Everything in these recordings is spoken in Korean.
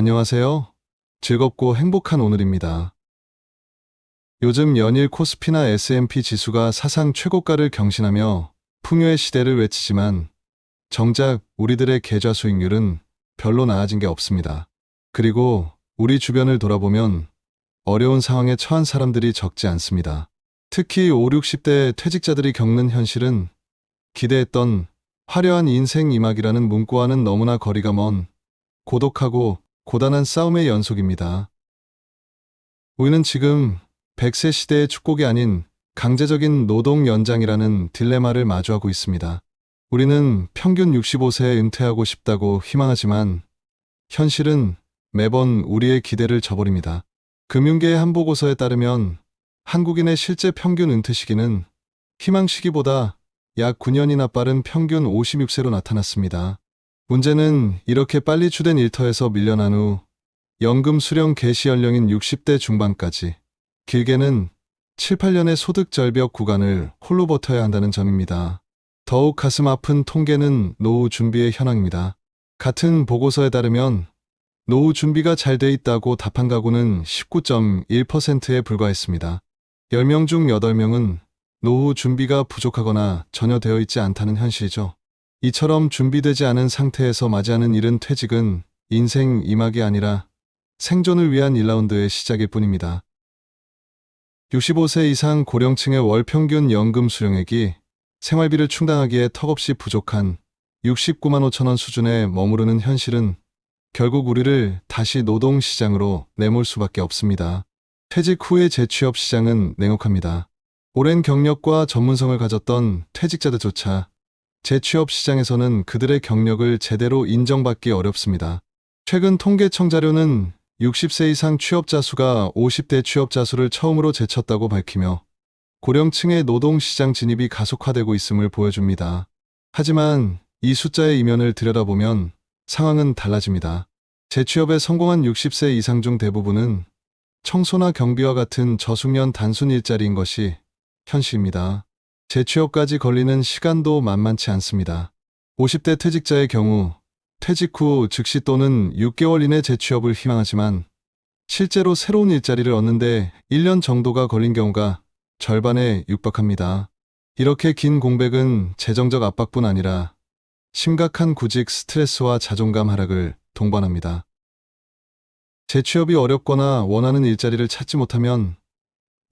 안녕하세요. 즐겁고 행복한 오늘입니다. 요즘 연일 코스피나 S&P 지수가 사상 최고가를 경신하며 풍요의 시대를 외치지만 정작 우리들의 계좌 수익률은 별로 나아진 게 없습니다. 그리고 우리 주변을 돌아보면 어려운 상황에 처한 사람들이 적지 않습니다. 특히 5, 60대 퇴직자들이 겪는 현실은 기대했던 화려한 인생 이막이라는 문구와는 너무나 거리가 먼 고독하고 고단한 싸움의 연속입니다. 우리는 지금 100세 시대의 축복이 아닌 강제적인 노동 연장이라는 딜레마를 마주하고 있습니다. 우리는 평균 65세에 은퇴하고 싶다고 희망하지만 현실은 매번 우리의 기대를 저버립니다. 금융계의 한 보고서에 따르면 한국인의 실제 평균 은퇴 시기는 희망 시기보다 약 9년이나 빠른 평균 56세로 나타났습니다. 문제는 이렇게 빨리 추된 일터에서 밀려난 후 연금 수령 개시 연령인 60대 중반까지 길게는 7, 8년의 소득 절벽 구간을 홀로 버텨야 한다는 점입니다. 더욱 가슴 아픈 통계는 노후 준비의 현황입니다. 같은 보고서에 따르면 노후 준비가 잘 돼 있다고 답한 가구는 19.1%에 불과했습니다. 10명 중 8명은 노후 준비가 부족하거나 전혀 되어 있지 않다는 현실이죠. 이처럼 준비되지 않은 상태에서 맞이하는 이른 퇴직은 인생 이막이 아니라 생존을 위한 1라운드의 시작일 뿐입니다. 65세 이상 고령층의 월 평균 연금 수령액이 생활비를 충당하기에 턱없이 부족한 69만 5천 원 수준에 머무르는 현실은 결국 우리를 다시 노동시장으로 내몰 수밖에 없습니다. 퇴직 후의 재취업 시장은 냉혹합니다. 오랜 경력과 전문성을 가졌던 퇴직자들조차 재취업 시장에서는 그들의 경력을 제대로 인정받기 어렵습니다. 최근 통계청 자료는 60세 이상 취업자 수가 50대 취업자 수를 처음으로 제쳤다고 밝히며 고령층의 노동시장 진입이 가속화되고 있음을 보여줍니다. 하지만 이 숫자의 이면을 들여다보면 상황은 달라집니다. 재취업에 성공한 60세 이상 중 대부분은 청소나 경비와 같은 저숙련 단순 일자리인 것이 현실입니다. 재취업까지 걸리는 시간도 만만치 않습니다. 50대 퇴직자의 경우 퇴직 후 즉시 또는 6개월 이내 재취업을 희망하지만 실제로 새로운 일자리를 얻는데 1년 정도가 걸린 경우가 절반에 육박합니다. 이렇게 긴 공백은 재정적 압박뿐 아니라 심각한 구직 스트레스와 자존감 하락을 동반합니다. 재취업이 어렵거나 원하는 일자리를 찾지 못하면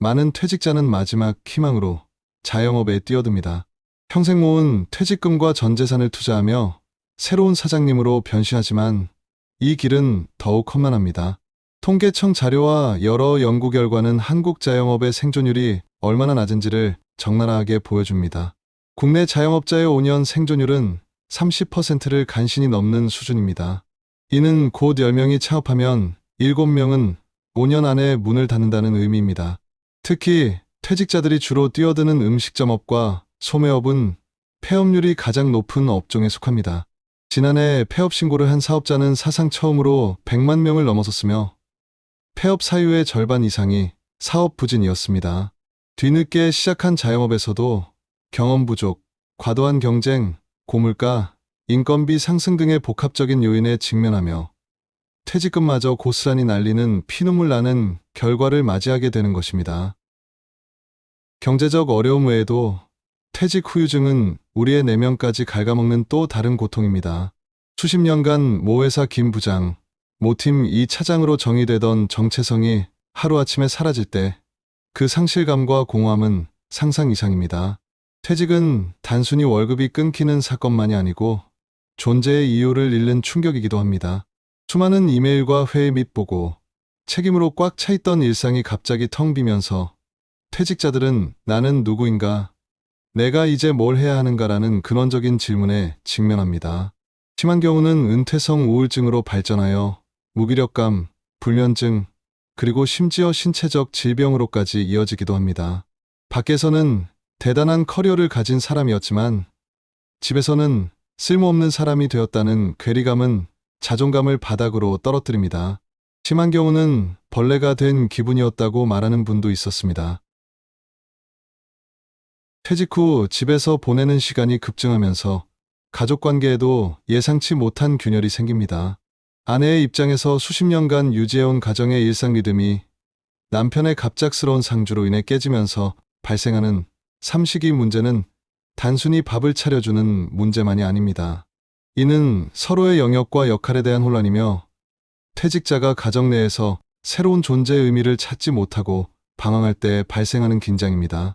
많은 퇴직자는 마지막 희망으로 자영업에 뛰어듭니다. 평생 모은 퇴직금과 전 재산을 투자하며 새로운 사장님으로 변신하지만 이 길은 더욱 험난합니다. 통계청 자료와 여러 연구 결과는 한국 자영업의 생존율이 얼마나 낮은지를 적나라하게 보여줍니다. 국내 자영업자의 5년 생존율은 30%를 간신히 넘는 수준입니다. 이는 곧 10명이 창업하면 7명은 5년 안에 문을 닫는다는 의미입니다. 특히 퇴직자들이 주로 뛰어드는 음식점업과 소매업은 폐업률이 가장 높은 업종에 속합니다. 지난해 폐업 신고를 한 사업자는 사상 처음으로 100만 명을 넘어섰으며 폐업 사유의 절반 이상이 사업 부진이었습니다. 뒤늦게 시작한 자영업에서도 경험 부족, 과도한 경쟁, 고물가, 인건비 상승 등의 복합적인 요인에 직면하며 퇴직금마저 고스란히 날리는 피눈물 나는 결과를 맞이하게 되는 것입니다. 경제적 어려움 외에도 퇴직 후유증은 우리의 내면까지 갉아먹는 또 다른 고통입니다. 수십 년간 모 회사 김 부장, 모팀 이 차장으로 정의되던 정체성이 하루아침에 사라질 때 그 상실감과 공허함은 상상 이상입니다. 퇴직은 단순히 월급이 끊기는 사건만이 아니고 존재의 이유를 잃는 충격이기도 합니다. 수많은 이메일과 회의 및 보고 책임으로 꽉 차 있던 일상이 갑자기 텅 비면서 퇴직자들은 나는 누구인가? 내가 이제 뭘 해야 하는가라는 근원적인 질문에 직면합니다. 심한 경우는 은퇴성 우울증으로 발전하여 무기력감, 불면증, 그리고 심지어 신체적 질병으로까지 이어지기도 합니다. 밖에서는 대단한 커리어를 가진 사람이었지만 집에서는 쓸모없는 사람이 되었다는 괴리감은 자존감을 바닥으로 떨어뜨립니다. 심한 경우는 벌레가 된 기분이었다고 말하는 분도 있었습니다. 퇴직 후 집에서 보내는 시간이 급증하면서 가족 관계에도 예상치 못한 균열이 생깁니다. 아내의 입장에서 수십 년간 유지해온 가정의 일상 리듬이 남편의 갑작스러운 상주로 인해 깨지면서 발생하는 삼식이 문제는 단순히 밥을 차려주는 문제만이 아닙니다. 이는 서로의 영역과 역할에 대한 혼란이며 퇴직자가 가정 내에서 새로운 존재의 의미를 찾지 못하고 방황할 때 발생하는 긴장입니다.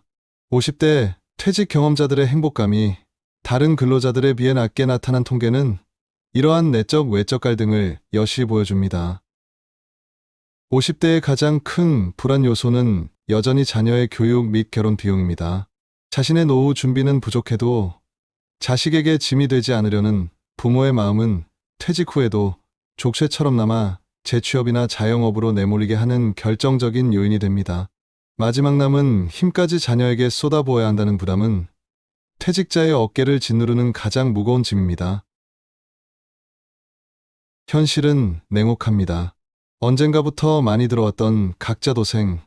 50대 퇴직 경험자들의 행복감이 다른 근로자들에 비해 낮게 나타난 통계는 이러한 내적 외적 갈등을 여실히 보여줍니다. 50대의 가장 큰 불안 요소는 여전히 자녀의 교육 및 결혼 비용입니다. 자신의 노후 준비는 부족해도 자식에게 짐이 되지 않으려는 부모의 마음은 퇴직 후에도 족쇄처럼 남아 재취업이나 자영업으로 내몰리게 하는 결정적인 요인이 됩니다. 마지막 남은 힘까지 자녀에게 쏟아부어야 한다는 부담은 퇴직자의 어깨를 짓누르는 가장 무거운 짐입니다. 현실은 냉혹합니다. 언젠가부터 많이 들어왔던 각자 도생,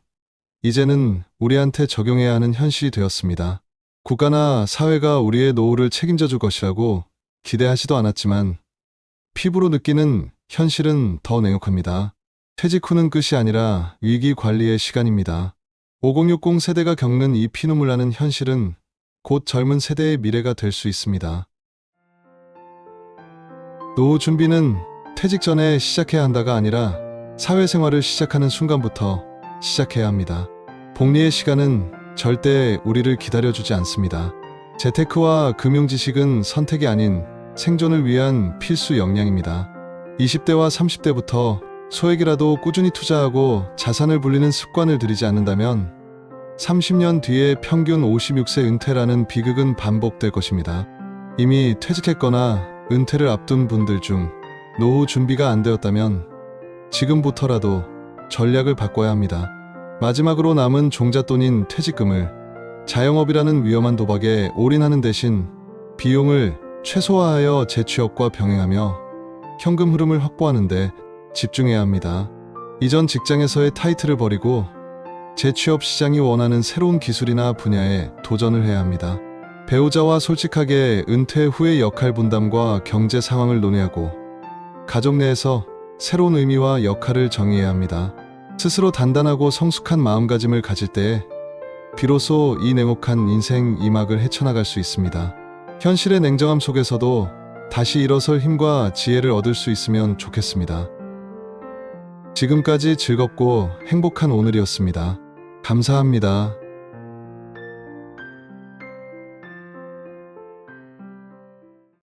이제는 우리한테 적용해야 하는 현실이 되었습니다. 국가나 사회가 우리의 노후를 책임져 줄 것이라고 기대하지도 않았지만 피부로 느끼는 현실은 더 냉혹합니다. 퇴직 후는 끝이 아니라 위기 관리의 시간입니다. 5060 세대가 겪는 이 피눈물 나는 현실은 곧 젊은 세대의 미래가 될 수 있습니다. 노후 준비는 퇴직 전에 시작해야 한다가 아니라 사회생활을 시작하는 순간부터 시작해야 합니다. 복리의 시간은 절대 우리를 기다려주지 않습니다. 재테크와 금융 지식은 선택이 아닌 생존을 위한 필수 역량입니다. 20대와 30대부터 소액이라도 꾸준히 투자하고 자산을 불리는 습관을 들이지 않는다면 30년 뒤에 평균 56세 은퇴라는 비극은 반복될 것입니다. 이미 퇴직했거나 은퇴를 앞둔 분들 중 노후 준비가 안 되었다면 지금부터라도 전략을 바꿔야 합니다. 마지막으로 남은 종잣돈인 퇴직금을 자영업이라는 위험한 도박에 올인하는 대신 비용을 최소화하여 재취업과 병행하며 현금 흐름을 확보하는데 집중해야 합니다. 이전 직장에서의 타이틀을 버리고 재취업 시장이 원하는 새로운 기술이나 분야에 도전을 해야 합니다. 배우자와 솔직하게 은퇴 후의 역할 분담과 경제 상황을 논의하고 가족 내에서 새로운 의미와 역할을 정의해야 합니다. 스스로 단단하고 성숙한 마음가짐을 가질 때 비로소 이 냉혹한 인생 이막을 헤쳐나갈 수 있습니다. 현실의 냉정함 속에서도 다시 일어설 힘과 지혜를 얻을 수 있으면 좋겠습니다. 지금까지 즐겁고 행복한 오늘이었습니다. 감사합니다.